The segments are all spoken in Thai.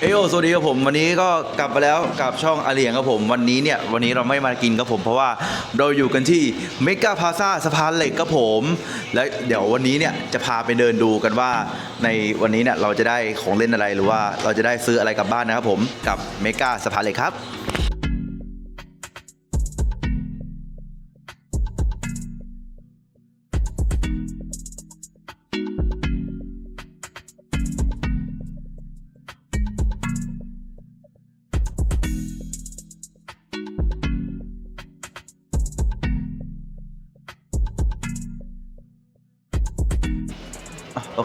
เอยโอสวัสดีครับผมวันนี้ก็กลับมาแล้วกับช่องอาเลียงครับผมวันนี้เนี่ยวันนี้เราไม่มากินครับผมเพราะว่าเราอยู่กันที่เมกาพาซาสะพานเหล็กครับผม และเดี๋ยววันนี้เนี่ยจะพาไปเดินดูกันว่าในวันนี้เนี่ยเราจะได้ของเล่นอะไรหรือว่าเราจะได้ซื้ออะไรกลับบ้านนะครับผมกับเมกาสะพานเหล็กครับ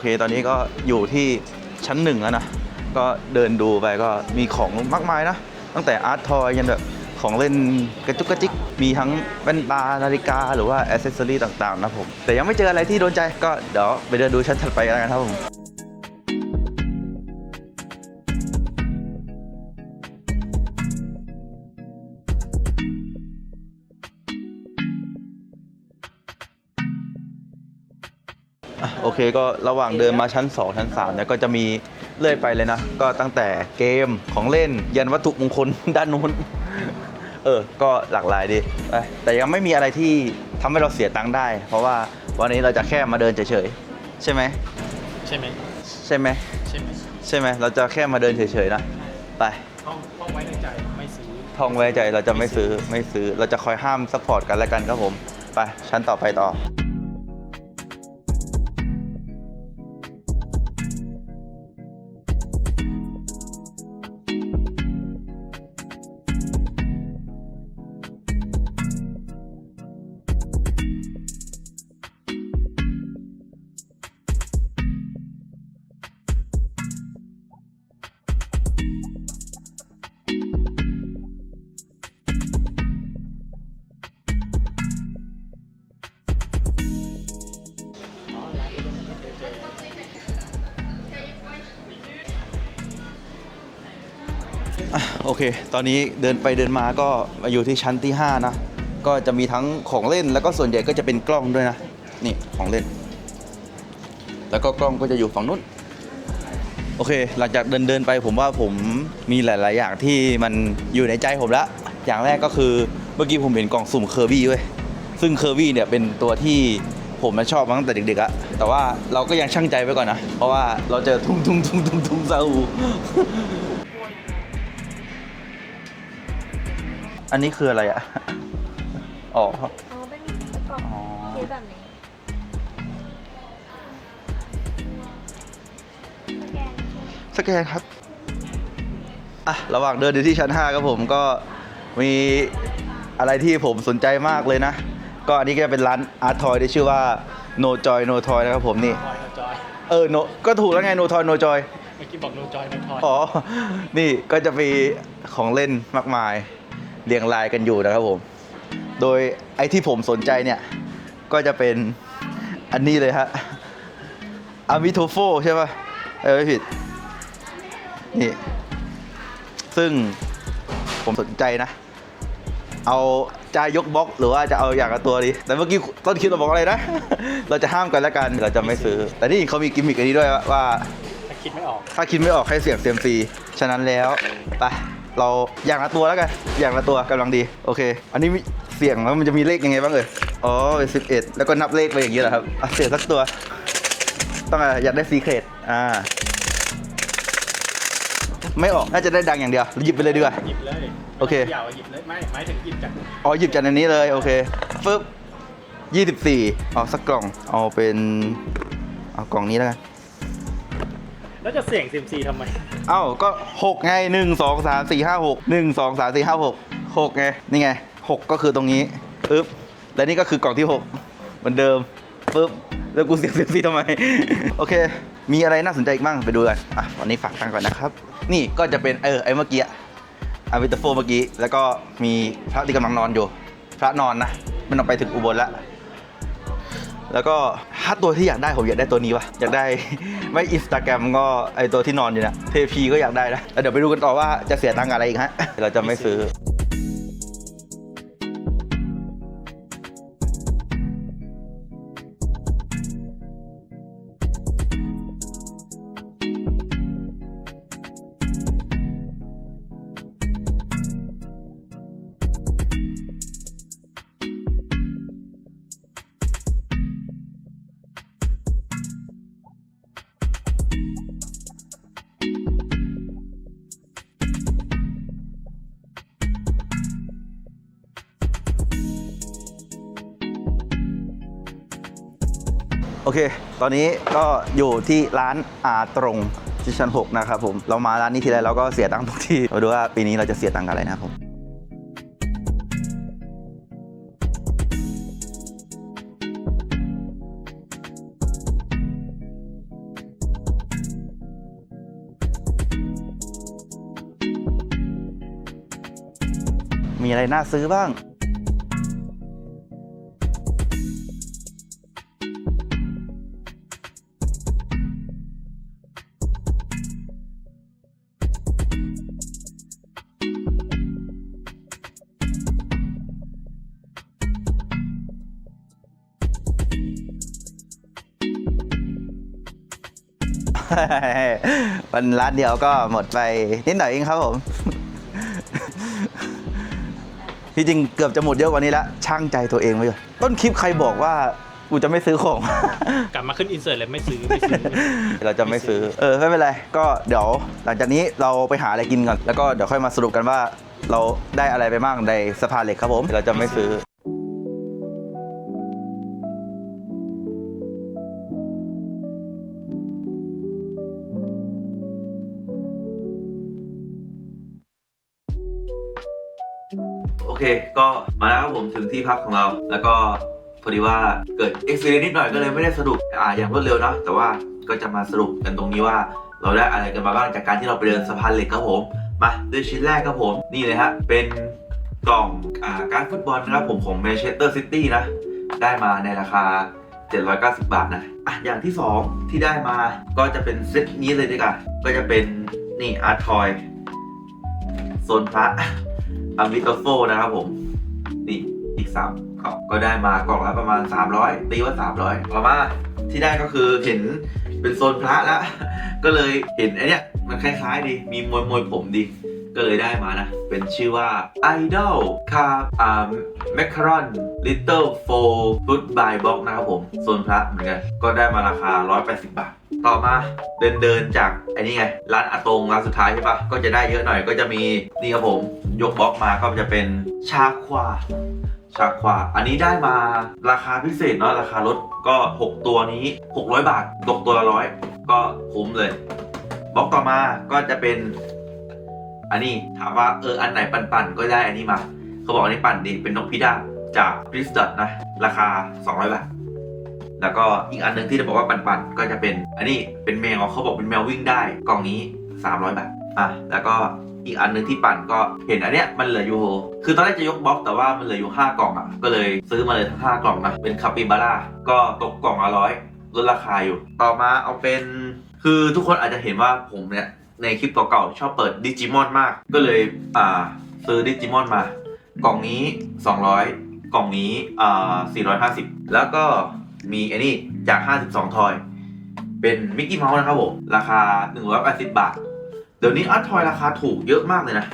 เค ตอนนี้ก็อยู่ที่ชั้นหนึ่งแล้วนะ ก็เดินดูไปก็มีของมากมายนะ ตั้งแต่อาร์ตทอยยันแบบของเล่นกระจุกกระจิก มีทั้งแว่นตานาฬิกา หรือว่าอ c เซสซอรีต่างๆนะผม แต่ยังไม่เจออะไรที่โดนใจก็เดี๋ยวไปเดินดูชั้นถัดไปกันนะครับผม ก็ระหว่างเดินมาชั้น 2 ชั้น3เนี่ยก็จะมีเลื่อยไปเลยนะ ก็ตั้งแต่เกมของเล่น ยันวัตถุมงคล ด้านนู้น เออ ก็หลากหลายดีเอ้ยแต่ยังไม่มีอะไรที่ทำให้เราเสียตังค์ได้ เพราะว่าวันนี้เราจะแค่มาเดินเฉยๆ ใช่ไหม ใช่ไหม ใช่ไหม ใช่ไหม ใช่ไหม เราจะแค่มาเดินเฉยๆนะ ไปห้องห้องไว้ในใจไม่ซื้อท่องไว้ใจเราจะไม่ซื้อไม่ซื้อ เราจะคอยห้ามซัพพอร์ตกันและกันครับผม ไปชั้นต่อไปต่อ โอเค ตอนนี้เดินไปเดินมาก็มาอยู่ที่ชั้นที่ 5 นะ ก็จะมีทั้งของเล่นแล้วก็ส่วนใหญ่ก็จะเป็นกล้องด้วยนะ นี่ของเล่น แล้วก็กล้องก็จะอยู่ฝั่งนู้น โอเค หลังจากเดินเดินไปผมว่าผมมีหลาย ๆ อย่างที่มันอยู่ในใจผมล้วอย่างแรกก็คือเมื่อกี้ผมเห็นกล่องสุ่มเคอร์บี้เว้ย ซึ่งเคอร์บี้เนี่ยเป็นตัวที่ผมมันชอบมาตั้งแต่เด็กๆอะแต่ว่าเราก็ยังช่างใจไว้ก่อนนะ เพราะว่าเราเจอทุ่งทุ่งทุ่งทุ่งทุ่งซาอู อันนี้คืออะไรอะอ๋อ อ๋อเป็นกล่องอ๋อเคสแบบนี้สแกนสแกนครับ อะ ระหว่างเดินอยู่ที่ชั้น 5 ครับผมก็มีอะไรที่ผมสนใจมากเลยนะ ก็อันนี้ก็เป็นร้านอาร์ตทอยที่ชื่อว่า No Joy No Toy นะครับผมนี่ทอยโนจอยเออ no ก็ถูกแล้วไง No Toy No Joy เมื่อกี้บอกโนจอยโนทอย อ๋อ นี่ก็จะมีของเล่นมากมาย เรียงรายกันอยู่นะครับผม โดยไอ้ที่ผมสนใจเนี่ย ก็จะเป็นอันนี้เลยฮะอามิโทโฟใช่ป่ะเออไม่ผิด นี่ ซึ่งผมสนใจนะ เอาจะยกบล็อกหรือว่าจะเอาอย่างละตัวดี แต่เมื่อกี้ต้นคิดเราบอกอะไรนะ เราจะห้ามกันแล้วกัน เราจะไม่ซื้อ แต่นี่เขามีกิมมิกอันนี้ด้วยว่าถ้าคิดไม่ออก ถ้าคิดไม่ออกให้เสี่ยงเซียมซี ฉะนั้นแล้ว ไป เราอย่างละตัวแล้วกันอย่างละตัวกำลังดีโอเค อันนี้มีเสี่ยงแล้วมันจะมีเลขยังไงบ้างเอ่ยอ๋อเป็นสิบเอ็ดแล้วก็นับเลขไปอย่างนี้เหรอครับอะเสี่ยงสักตัว ต้องอะไรอยากได้ซีเครตอ่าไม่ออก น่าจะได้ดังอย่างเดียว หยิบไปเลยดีกว่า หยิบเลย โอเคอย่าว่าหยิบเลย ไม่หมายถึงหยิบจาก อ๋อ หยิบจากอันนี้เลย โอเคฟึบยี่สิบสี่เอาสักกล่อง เอาเป็น เอากล่องนี้แล้วกัน แล้วจะเสี่ยงซิมซีทำไม เอ้าก็หกไงหนึ่งสองสามสี่ห้าหกหนึ่งสองสามสี่ห้าหกหกไงนี่ไงหกก็คือตรงนี้ปึ๊บและนี่ก็คือกล่องที่หกเหมือนเดิมปึ๊บแล้วกูเสียงเสียงซีทำไม โอเค มีอะไรน่าสนใจอีกบ้างไปดูกันอะตอนนี้ฝากตังค์ก่อนนะครับ นี่ก็จะเป็นเออไอ้เมื่อกี้อาวิตาโฟเมื่อกี้แล้วก็มีพระที่กำลังนอนอยู่ พระนอนนะมันออกไปถึงอุบลแล้ว แล้วก็ถ้าตัวที่อยากได้ผมอยากได้ตัวนี้วะอยากได้ไม่อินสตาแกรมก็ไอตัวที่นอนอยู่นะเทพีก็อยากได้นะแล้วเดี๋ยวไปดูกันต่อว่าจะเสียตังค์อะไรอีกฮะเราจะไม่ซื้อ เค ตอนนี้ก็อยู่ที่ร้านอาตรงที่ชั้น6นะครับผม เรามาร้านนี้ทีไรเราก็เสียตังค์ทุกทีมาดูว่าปีนี้เราจะเสียตังค์กับอะไรนะครับผมมีอะไรน่าซื้อบ้าง วันร้านเดียวก็หมดไปนิดหน่อยเองครับผม ที่จริงเกือบจะหมดเยอะกว่านี้แล้วช่างใจตัวเองไว้ก่อนต้นคลิปใครบอกว่ากูจะไม่ซื้อของ กลับมาขึ้นอินเสิร์ตเลยไม่ซื้อไม่ซื้อ เราจะไม่ซื้อ เออไม่เป็นไร ก็เดี๋ยวหลังจากนี้เราไปหาอะไรกินก่อน แล้วก็เดี๋ยวค่อยมาสรุปกันว่า เราได้อะไรไปบ้างในสะพานเหล็กครับผม เราจะไม่ซื้อ เค ก็มาแล้วครับผมถึงที่พักของเรา แล้วก็พอดีว่าเกิดเอ็กซิเดนนิดหน่อยก็เลยไม่ได้สรุปอ่าอย่างรวดเร็วนะแต่ว่าก็จะมาสรุปกันตรงนี้ว่า เราได้อะไรกันมาบ้างจากการที่เราไปเดินสะพานเหล็กครับผม มาด้วยชิ้นแรกครับผม นี่เลยฮะเป็นกล่องอ่าการฟุตบอลนะครับผมของแมนเชสเตอร์ซิตี้นะ ได้มาในราคา 790 บาทนะอะอย่างที่ 2 ที่ได้มาก็จะเป็นเซตนี้เลยดีกว่าก็จะเป็นนี่อาร์ทอยโซนพระ อัมบิโตโฟนะครับผม นี่อีกสามกล่องก็ได้มากล่องละประมาณ 300 ตีว่า 300ต่อมาที่ได้ก็คือเห็นเป็นโซนพระแล้ว ก็เลยเห็นไอเนี้ยมันคล้ายๆดี มีมวยมวยผมดี ก็เลยได้มานะ เป็นชื่อว่า Idol คาอ่า Macaron Little Four Foot by Box นะครับผม โซนพระเหมือนกัน ก็ได้มาราคา 180 บาท ต่อมาเดินเดินจากไอ้นี่ไง ร้านอาตงร้านสุดท้ายใช่ปะก็จะได้เยอะหน่อยก็จะมีนี่ครับผม ยกบล็อกมาก็จะเป็นชาควาชาควา อันนี้ได้มาราคาพิเศษเนาะราคาลดก็ 6 ตัวนี้ 600 บาทตกตัวละร้อยก็คุ้มเลยบล็อกต่อมาก็จะเป็น อันนี้ถามว่าเอออันไหนปั่นๆก็ได้อันนี้มา เขาบอกอันนี้ปั่นดีเป็นนกพิราบจากคริสตัดนะ ราคา 200 บาท แล้วก็อีกอันหนึงที่จะบอกว่าปั่นๆก็จะเป็น อันนี้เป็นแมวเขาบอกเป็นแมววิ่งได้กล่องนี้ 300 บาทอะแล้วก็ อีกอันหนึงที่ปั่นก็เห็นอันเนี้ยมันเหลืออยู่ คือตอนแรกจะยกบล็อกแต่ว่ามันเหลืออยู่ 5 กล่องอะ ก็เลยซื้อมาเลยทั้ง 5 กล่องนะ เป็นคาปิบาร่า ก็ตกกล่องละร้อยลดราคาอยู่ ต่อมาเอาเป็น คือทุกคนอาจจะเห็นว่าผมเนี่ยในคลิปเก่าๆชอบเปิดดิจิมอนมาก ก็เลยอ่าซื้อดิจิมอนมา กล่องนี้ 200 กล่องนี้อ่า450 แล้วก็มีไอ้นี่จาก 52 ทอย เป็นมิกกี้เมาส์นะครับผม ราคา 180 บาท เดี๋ยวนี้อาร์ตทอยราคาถูกเยอะมากเลยนะ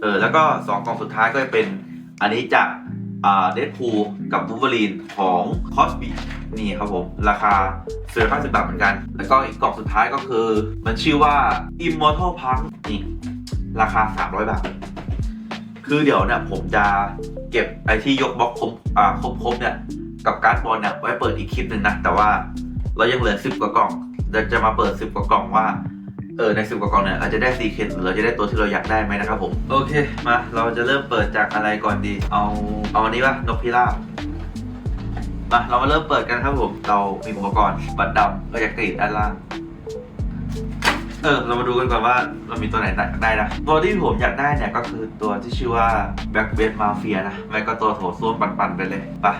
เออ แล้วก็ 2 กล่องสุดท้ายก็จะเป็นอันนี้จากเดดพูกับบูเวอรีนของคอสบีนี่ครับผม ราคา450บบาทเหมือนกัน แล้วก็อีกกล่องสุดท้ายก็คือ มันชื่อว่า Immortal Punk นี่ราคา 300 บาท คือเดี๋ยวเนี่ยผมจะเก็บไอที่ยกบล็อกครบอ่าครบครบๆเนี่ยกับการ์ดบอลเนี่ยไว้เปิดอีกคลิปหนึ่งนะ แต่ว่าเรายังเหลือ 10 กว่ากล่องเดี๋ยวจะมาเปิด 10 กว่ากล่องว่า เออใน10กว่ากล่องเนี่ยเราจะได้ซีเคนหรือเราจะได้ตัวที่เราอยากได้ไหมนะครับผม โอเคมาเราจะเริ่มเปิดจากอะไรก่อนดี เอาเอาอันนี้ป่ะนกพิราบมาเรามาเริ่มเปิดกันครับผม เรามีอุปกรณ์บัตรดำก็จะกรีดด้านล่างเออเรามาดูกันก่อนว่าเรามีตัวไหนได้นะ ตัวที่ผมอยากได้เนี่ยก็คือตัวที่ชื่อว่า Black b e a d Mafia นะไม่ก็ตัวโถส้วมปันๆไปเลยไปะ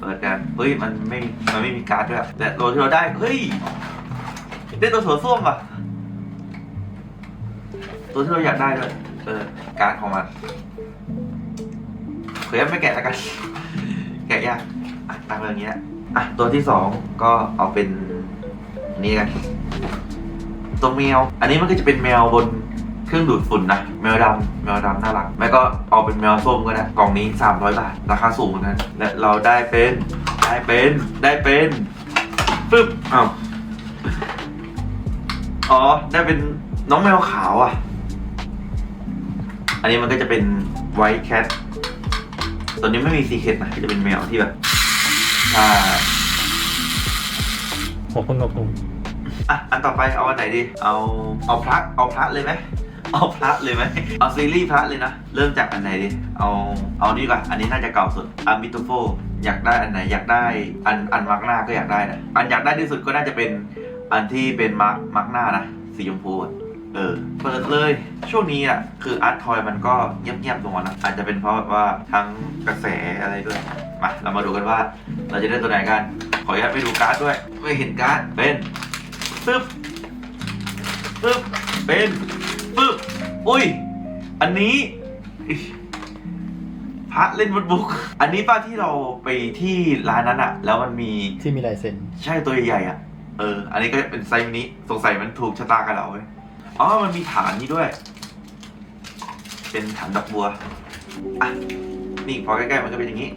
เปิดกันเฮ้ยมันไม่มันไม่มีการ์ดด้วยและตัวที่เราได้เฮ้ย ได้ตัวโถส้วมว่ะ ตัวที่เราอยากได้ด้วยเออการของมันเผื่อไม่แกะแล้วกัน แกะยากอะตั้งเรื่องนี้อะตัวที่สองก็เอาเป็นนนี้กันตัวแมว อันนี้มันก็จะเป็นแมวบนเครื่องดูดฝุ่นนะแมวดำแมวดำน่ารักไม่ก็เอาเป็นแมวส้มก็ได้กล่องนี้ 300 บาท ราคาสูงเหมือนกันและเราได้เป็น ได้เป็นได้เป็นปึ๊บอ้าว อ๋อ ได้เป็นน้องแมวขาวอะ อันนี้มันก็จะเป็นไวท์แคทตัวนี้ไม่มีซีเคทนะก็จะเป็นแมวที่แบบถ้าผมเพิ่งงงอะ อันต่อไปเอาอันไหนดี เอา เอาพระเอาพระเลยไหมเอาพระเลยไหมเอาซีรีส์พระเลยนะ เริ่มจากอันไหนดี เอา เอานี่ก่อน อันนี้น่าจะเก่าสุดอามิโตโฟอยากได้อันไหน อยากได้ อัน อันมาร์กหน้าก็อยากได้นะ อันอยากได้ที่สุดก็น่าจะเป็น อันที่เป็นมาร์กมาร์กหน้านะสีชมพูอะเออเปิดเลยช่วงนี้อะคืออาร์ตทอยมันก็เงียบๆลงมานะอาจจะเป็นเพราะว่าทั้งกระแสอะไรด้วยมาเรามาดูกันว่าเราจะได้ตัวไหนกัน ขออนุญาตไปดูการ์ดด้วยไม่เห็นการ์ดเป็นปึ๊บปึ๊บเป็นปึ๊บอุ้ย อันนี้อิ๊ยพระเล่นวุดบุ๊กอันนี้ป้าที่เราไปที่ร้านนั้นอะแล้วมันมีที่มีลายเซ็นใช่ตัวใหญ่ๆอะ เออ อันนี้ก็เป็นไซส์มินิสงสัยมันถูกชะตากับเราเว้ยอ๋อ มันมีฐานนี้ด้วย เป็นฐานดอกบัว อะ นี่พอใกล้ๆมันก็เป็นอย่างนี้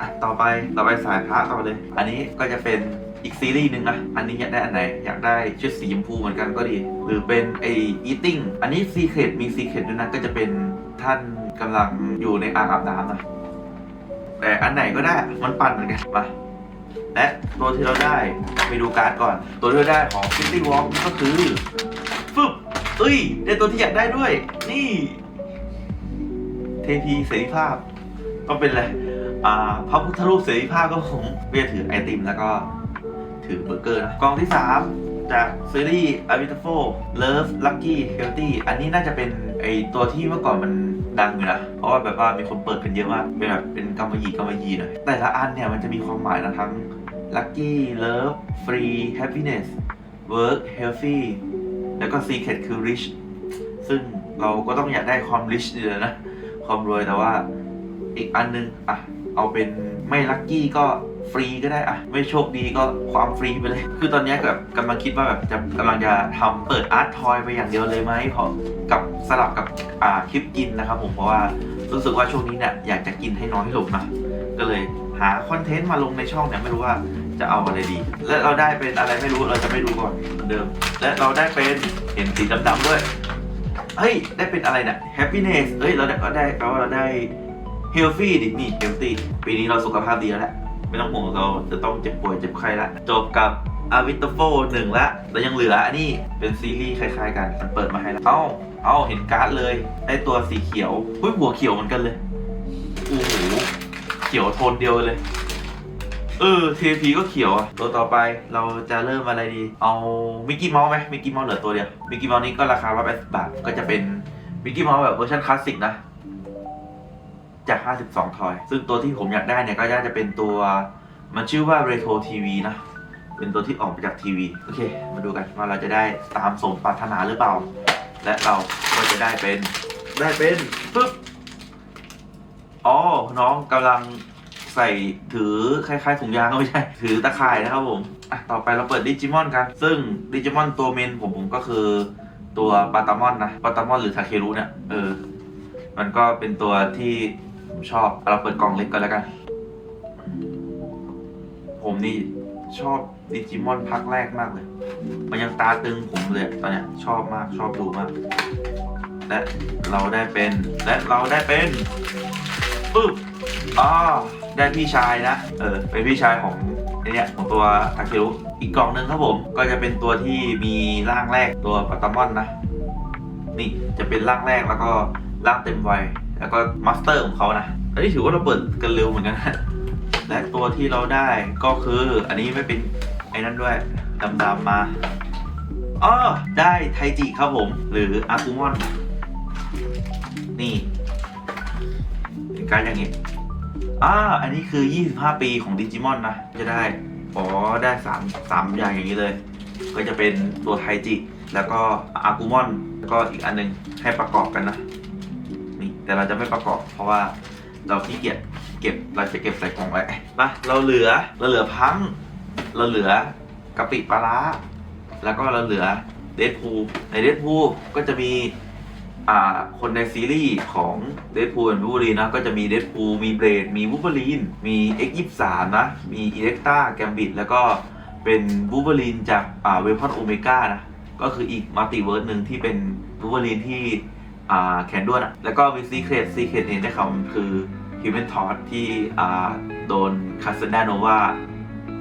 อะ ต่อไป ต่อไปสายพระต่อเลย อันนี้ก็จะเป็นอีกซีรีส์หนึ่งนะ อันนี้อยากได้อันไหน อยากได้ชุดสีชมพูเหมือนกันก็ดี หรือเป็นไอ eating อันนี้ซีเครตมีซีเครตด้วยนะ ก็จะเป็นท่านกำลังอยู่ในอ่างอาบน้ำนะ แต่อันไหนก็ได้ มันปั่นเหมือนกัน มา และตัวที่เราได้ไปดูการ์ดก่อน ตัวที่เราได้ของ City Walk นี่ก็คือฟึบเอ้ย ได้ตัวที่อยากได้ด้วย นี่เทพีเสรีภาพ ก็เป็นอะไรอ่าพระพุทธรูปเสรีภาพก็ผมเรียกถือไอติมแล้วก็ถือเบอร์เกอร์นะกล่องที่ 3 จากซีรีส์ a v i t a f o Love Lucky Healthy อันนี้น่าจะเป็นไอตัวที่เมื่อก่อนมันดังอยู่นะ เพราะว่าแบบว่ามีคนเปิดกันเยอะมาก เป็นแบบเป็นกำมะหยี่กำมะหยี่หน่อยแต่ละอันเนี่ยมันจะมีความหมายนะทั้ง Lucky Love Free Happiness Work Healthy แล้วก็ Secret คือ Rich ซึ่งเราก็ต้องอยากได้ความ rich อยู่แล้วนะ ความรวยแต่ว่าอีกอันนึง อะ เอาเป็นไม่ลัคกี้ก็ฟรีก็ได้อะไม่โชคดีก็ความฟรีไปเลย คือตอนเนี้ยแบบกำลังคิดว่าแบบจะกำลังจะทำเปิดอาร์ตทอยไปอย่างเดียวเลยไหมพราะกับสลับกับอ่าคลิปกินนะครับผมเพราะว่ารู้สึกว่าช่วงนี้เนี่ยอยากจะกินให้น้อยลงนะก็เลย หาคอนเทนต์มาลงในช่องเนี่ยไม่รู้ว่าจะเอาอะไรดี และเราได้เป็นอะไรไม่รู้เราจะไม่ดูก่อนเหมือนเดิม และเราได้เป็นเห็นสีดำๆด้วยเฮ้ยได้เป็นอะไรเนี่ย happiness เฮ้ยเราได้ก็ได้แปลว่าเราได้ healthy ดินี่ healthy ปีนี้เราสุขภาพดีแล้วแหละไม่ต้องห่วงเราจะต้องเจ็บป่วยเจ็บไข้ละจบกับ a v i t a f o หนึ่งละแล้วยังเหลืออันนี้เป็นซีรีส์คล้ายๆกันมันเปิดมาให้แล้วเอ้าเอ้าเห็นการ์ดเลยได้ตัวสีเขียวหุ้ยหัวเขียวเหมือนกันเลยโอ้โห ขียวโทนเดียวเลย เออเทพีก็เขียวอะ ตัวต่อไปเราจะเริ่มอะไรดี เอามิกกี้เมาส์ไหมมิกกี้เมาส์เหลือตัวเดียวมิกกี้เมาส์นี้ก็ราคา180บาท ก็จะเป็นมิกกี้เมาส์แบบเวอร์ชันคลาสสิกนะ จาก 52 ทอย ซึ่งตัวที่ผมอยากได้เนี่ยก็น่าจะเป็นตัว มันชื่อว่า Retro TV นะ เป็นตัวที่ออกมาจากทีวี โอเค มาดูกันว่าเราจะได้ตามสมปรารถนาหรือเปล่า และเราก็จะได้เป็น ได้เป็นปึ๊บ อ๋อ น้องกำลังใส่ถือคล้ายๆถุงยางก็ไม่ใช่ ถือตะข่ายนะครับผมอะต่อไปเราเปิดดิจิมอนกัน ซึ่งดิจิมอนตัวเมนผมผมก็คือตัวปาตามอนนะปาตามอนหรือทาเครุเนี่ยเออ มันก็เป็นตัวที่ผมชอบเอาเราเปิดกล่องเล็กก่อนแล้วกัน ผมนี่ชอบดิจิมอนภาคแรกมากเลย มันยังตาตึงผมเลยตอนเนี้ยชอบมากชอบดูมาก และเราได้เป็นและเราได้เป็น ปึ๊บอ๋อได้พี่ชายนะ เออ เป็นพี่ชายของไอเนี่ยของตัวทาเครุอีกกล่องหนึ่งครับผม ก็จะเป็นตัวที่มีร่างแรกตัวปัตตามอนนะ นี่จะเป็นร่างแรกแล้วก็ร่างเต็มวัยแล้วก็มาสเตอร์ของเขานะ อันนี้ถือว่าเราเปิดกันเร็วเหมือนกันนะและตัวที่เราได้ก็คืออันนี้ไม่เป็นไอ้นั่นด้วยดำๆมาอ๋อได้ไทจิครับผม หรืออากุมอน นี่ การดอย่างนี้อ่าอันนี้คือ 25 ปีของดิจิมอนนะ จะได้อ๋อได้3 3อย่างอย่างนี้เลย ก็จะเป็นตัวไทจิ แล้วก็อากุมอน แล้วก็อีกอันหนึงให้ประกอบกันนะ นี่ แต่เราจะไม่ประกอบ เพราะว่าเราขี้เกียจเก็บ เราจะเก็บใส่กล่องไว้มาเราเหลือ เราเหลือพัง เราเหลือกะปิปลาร้า แล้วก็เราเหลือเดดพูในเดดพูก็จะมี คนในซีรีส์ของเดดพูและวูบลีนะก็จะมีเดดพูลมีเบรดมีวูบลีนมีเอ็กยี่สามนะมีอิเล็กตาแกมบิดแล้วก็เป็นวูบลีนจากเวพอนโอเมก้านะก็คืออีกมัลติเวิร์สหนึ่งที่เป็นวูบลีนที่แขนด้วนอะแล้วก็มีซีเครตซีเครตเนี่ยได้คำคือฮิวแมนทอสที่โดนคาสเซนดาโนวา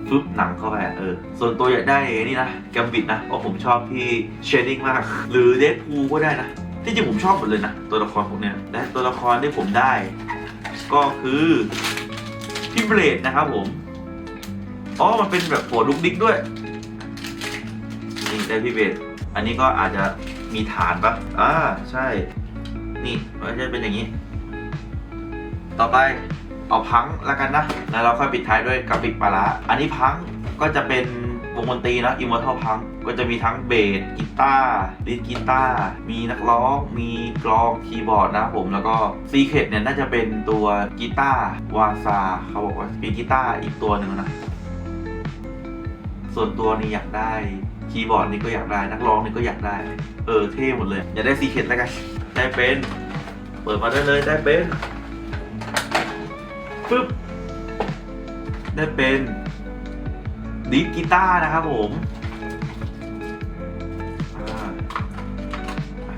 ฟึบหนังเข้าไปเออ ส่วนตัวอยากได้นี่นะแกมบิดนะเพราะผมชอบพี่เชนนิ่งมาก หรือเดดพูก็ได้นะ ที่จริงผมชอบหมดเลยนะ ตัวละครพวกเนี้ยและตัวละครที่ผมได้ ก็คือพี่เบลดนะครับผม อ๋อ มันเป็นแบบหัวลุกดิกด้วยนี่ได้พี่เบลดอันนี้ก็อาจจะมีฐานปะอ่าใช่ นี่มันจะเป็นอย่างนี้ ต่อไปเอาพังแล้วกันนะ แล้วเราค่อยปิดท้ายด้วยกราฟิกปลาร้าอันนี้พังก็จะเป็น วงดนตรีนะอิมมอร์ทัลพังก็จะมีทั้งเบสกีตาร์ลีดกีตาร์มีนักร้อง มีกลองคีย์บอร์ดนะผมแล้วก็ซีเคดเนี่ยน่าจะเป็นตัวกีตาร์วาซาเขาบอกว่าเป็นกีตาร์อีกตัวหนึ่งนะส่วนตัวนี่อยากได้คีย์บอร์ดนี่ก็อยากได้นักร้องนี่ก็อยากได้ เออเท่หมดเลย อยากได้ซีเคดแล้วกันได้เป็นเปิดมาได้เลยได้เป็นปึ๊บได้เป็น ดีดกีตาร์นะครับผม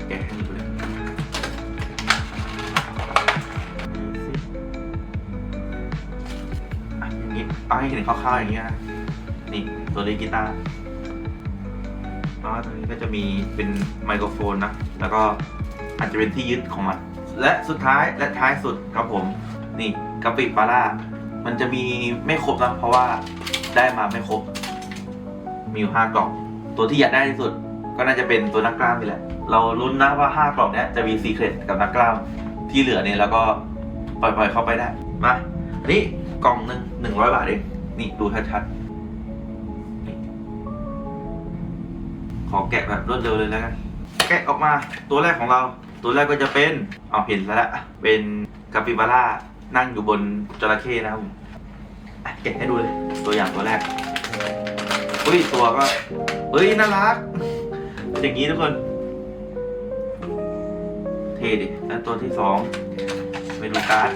แกะให้ดูเลยอย่างนี้เอาให้เห็นคร่าวๆอย่างนี้นะนี่ตัวดีดกีตาร์แล้วตรงนี้ก็จะมีเป็นไมโครโฟนนะ แล้วก็อาจจะเป็นที่ยึดของมัน และสุดท้ายและท้ายสุดครับผม นี่กะปิปลาร่ามันจะมีไม่ครบนะเพราะว่า ได้มาไม่ครบ มีอยู่ห้ากล่อง ตัวที่อยากได้ที่สุด ก็น่าจะเป็นตัวนักกล้ามนี่แหละ เราลุ้นนะว่าห้ากล่องเนี้ยจะมีซีเครตกับนักกล้ามที่เหลือเนี่ยแล้วก็ปล่อยๆเข้าไปได้ มาอันนี้กล่องหนึ่งหนึ่งร้อยบาทเอง นี่ดูชัดๆ ขอแกะแบบรวดเร็วเลยแล้วกัน แกะออกมาตัวแรกของเรา ตัวแรกก็จะเป็น เอาเห็นแล้วละเป็นคาปิบาร่านั่งอยู่บนจระเข้นะครับ ผมอะแกะให้ดูเลย ตัวอย่างตัวแรกอุ้ยตัวก็เอ้ยน่ารัก อย่างนี้ทุกคน เทดิแล้วตัวที่สองไปดูการ์ด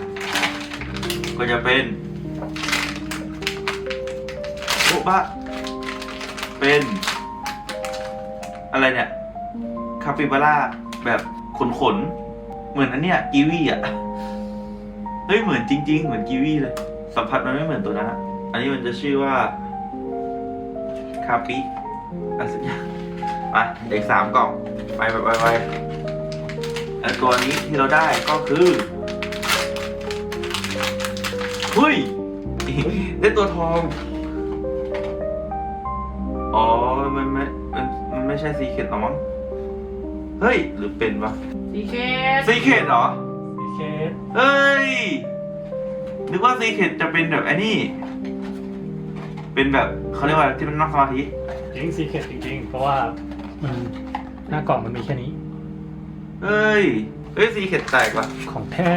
ก็จะเป็นโอบะเป็น อะไรเนี่ย คาปิบาร่าแบบขนขน เหมือนอันเนี้ยกีวีอะ เฮ้ย เหมือนจริง ๆ เหมือนกีวีเลย สัมผัสมันไม่เหมือนตัวนั้นอะอันนี้มันจะชื่อว่าคาปิอะไรสักอย่างมาเด็กสามกล่องไปไปไปไปแล้วตัวนี้ที่เราได้ก็คือเฮ้ยได้ตัวทอง อ๋อ มันไม่ มันมันไม่ใช่ซีเคดหรอมั้ง เฮ้ย หรือเป็นวะซีเคสซีเคดเหรอซีเคสเฮ้ย นึกว่าซีเคดจะเป็นแบบไอ้นี่ เป็นแบบเขาเรียกว่าที่มันนั่งสมาธิจริงซีเคสจริงๆ เพราะว่ามันหน้ากล่องมันมีแค่นี้เฮ้ยเฮ้ยซีเคดแตกว่ะของแท้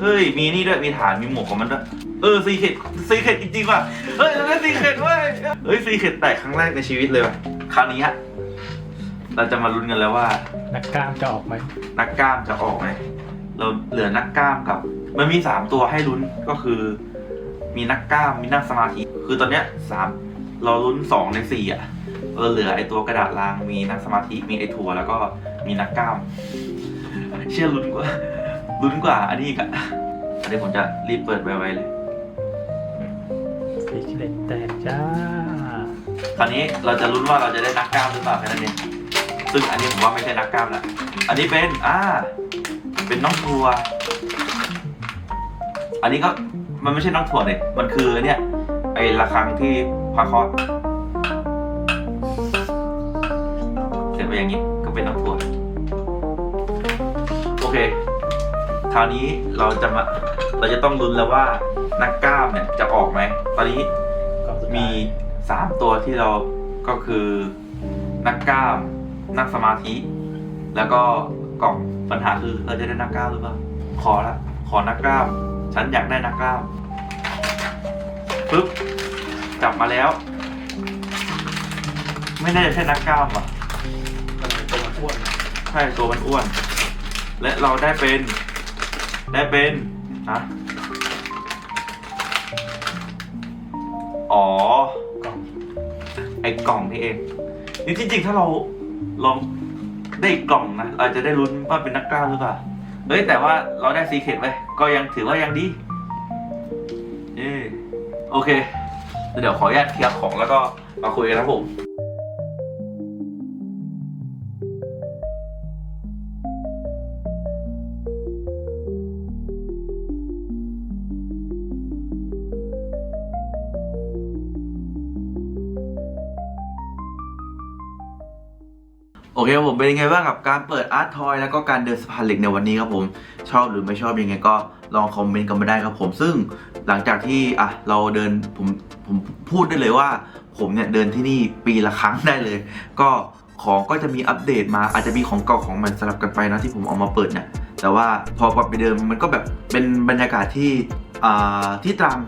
เฮ้ยมีนี่ด้วยมีฐานมีหมวกของมันด้วยเออซีเคดซีเคดจริงๆว่ะเฮ้ยได้ซีเคดเว้ยเฮ้ยซีเคดแตกครั้งแรกในชีวิตเลยว่ะคราวนี้ฮะ เราจะมาลุ้นกันแล้วว่า นักกล้ามจะออกไหมนักกล้ามจะออกไหมเราเหลือนักกล้ามกับ มันมีสามตัวให้ลุ้นก็คือ มีนักกล้ามมีนั่งสมาธิคือตอนเนี้ยสามเราลุ้นสองในสี่อะเราเหลือไอตัวกระดาษรางมีนักสมาธิมีไอทัวร์แล้วก็มีนักกล้าม เชื่อลุ้นกว่าลุ้นกว่า อันนี้อีกอะอันนี้ผมจะรีบเปิดไวๆเลยซีเคสแตกจ้า คราวนี้เราจะลุ้นว่าเราจะได้นักกล้ามหรือเปล่าแค่นั้นเอง ซึ่งอันนี้ผมว่าไม่ใช่นักกล้ามละอันนี้เป็นอ่าเป็นน้องทัวร์อันนี้ก็มันไม่ใช่น้องถั่วเลยมันคือเนี่ยไอ้ระฆังที่พาคอดเสร็จไปอย่างนี้ก็เป็นน้องถั่วโอเคคราวนี้เราจะมาเราจะต้องลุ้นแล้วว่านักกล้ามเนี่ยจะออกไหม ตอนนี้กล่องสุดท้ายมีสามตัวที่เราก็คือนักกล้าม นักสมาธิ แล้วก็กล่องปัญหาคือเราจะได้นักกล้ามหรือเปล่าขอละขอนักกล้าม ฉันอยากได้นักกล้ามปึ๊บจับมาแล้ว ไม่น่าจะใช่นักกล้ามอะตัวมันอ้วนใช่ตัวมันอ้วน และเราได้เป็น ได้เป็นนะอ๋อกล่องไอ้กล่องนี่เองนี่จริงๆ ถ้าเรา ลองได้กล่องนะเราจะได้ลุ้นว่าเป็นนักกล้าหรือเปล่าเฮ้ยแต่ว่าเราได้ซีเค็ดไว้ก็ยังถือว่ายังดีเออโอเค เดี๋ยวขออนุญาตเคลียร์ของแล้วก็มาคุยกันนะผม โอเคครับผมเป็นยังไงบ้างกับการเปิดอาร์ตทอยแล้วก็การเดินสะพานเหล็กในวันนี้ครับผมชอบหรือไม่ชอบยังไงก็ลองคอมเมนต์กันมาได้ครับผมซึ่งหลังจากที่อะเราเดินผมผมพูดได้เลยว่า ผมเนี่ยเดินที่นี่ปีละครั้งได้เลย ก็ของก็จะมีอัปเดตมาอาจจะมีของเก่าของใหม่สลับกันไปนะที่ผมเอามาเปิดเนี่ยแต่ว่าพอกลับไปเดิมมันก็แบบเป็นบรรยากาศที่อ่าที่ตรัง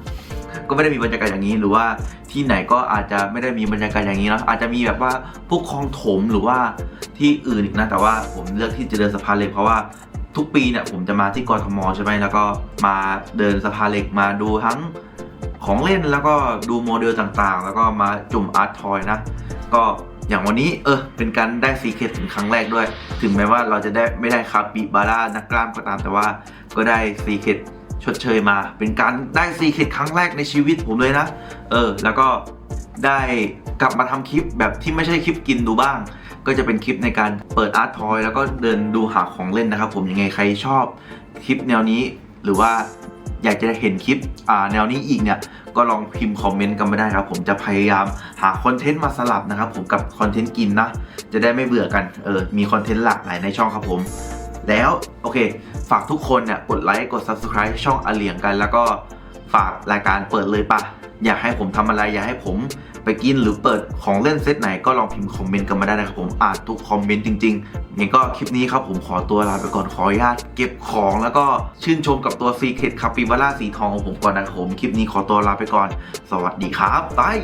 ก็ไม่ได้มีบรรยากาศอย่างนี้ หรือว่าที่ไหนก็อาจจะไม่ได้มีบรรยากาศอย่างนี้เนอะอาจจะมีแบบว่าพวกคลองถมหรือว่าที่อื่นอีกนะแต่ว่าผมเลือกที่จะเดินสะพานเหล็กเพราะว่าทุกปีเนี่ยผมจะมาที่กรทมใช่ไหมแล้วก็มาเดินสะพานเหล็กมาดูทั้งของเล่นแล้วก็ดูโมเดลต่างๆ แล้วก็มาจุ่มอาร์ตทอยนะ ก็อย่างวันนี้เออเป็นการได้ซีเคร็ตถึงครั้งแรกด้วย ถึงแม้ว่าเราจะได้ไม่ได้คาปิบาร่านักกล้ามก็ตามแต่ว่าก็ได้ซีเคร็ต ชดเชยมา เป็นการได้ซีเคร็ตครั้งแรกในชีวิตผมเลยนะ เออ แล้วก็ได้กลับมาทำคลิปแบบที่ไม่ใช่คลิปกินดูบ้าง ก็จะเป็นคลิปในการเปิดอาร์ตทอยแล้วก็เดินดูหาของเล่นนะครับผมยังไงใครชอบคลิปแนวนี้ หรือว่าอยากจะเห็นคลิปอ่าแนวนี้อีกเนี่ย ก็ลองพิมพ์คอมเมนต์กันมาได้ครับ ผมจะพยายามหาคอนเทนต์มาสลับนะครับผมกับคอนเทนต์กินนะ จะได้ไม่เบื่อกันเออมีคอนเทนต์หลากหลายในช่องครับผม แล้วโอเค ฝากทุกคนเนี่ยกดไลค์กด Subscribe ช่องอเหลียงกัน แล้วก็ฝากรายการเปิดเลยปะอยากให้ผมทำอะไร อยากให้ผมไปกินหรือเปิดของเล่นเซตไหนก็ลองพิมพ์คอมเมนต์กันมาได้นะครับผมอ่านทุกคอมเมนต์จริงๆงั้นก็คลิปนี้ครับผมขอตัวลาไปก่อนขออนุญาตเก็บของแล้วก็ชื่นชมกับตัวซีเค t คาปิบาร่าสีทองของผมก่อนนะครับผมคลิปนี้ขอตัวลาไปก่อน สวัสดีครับบาย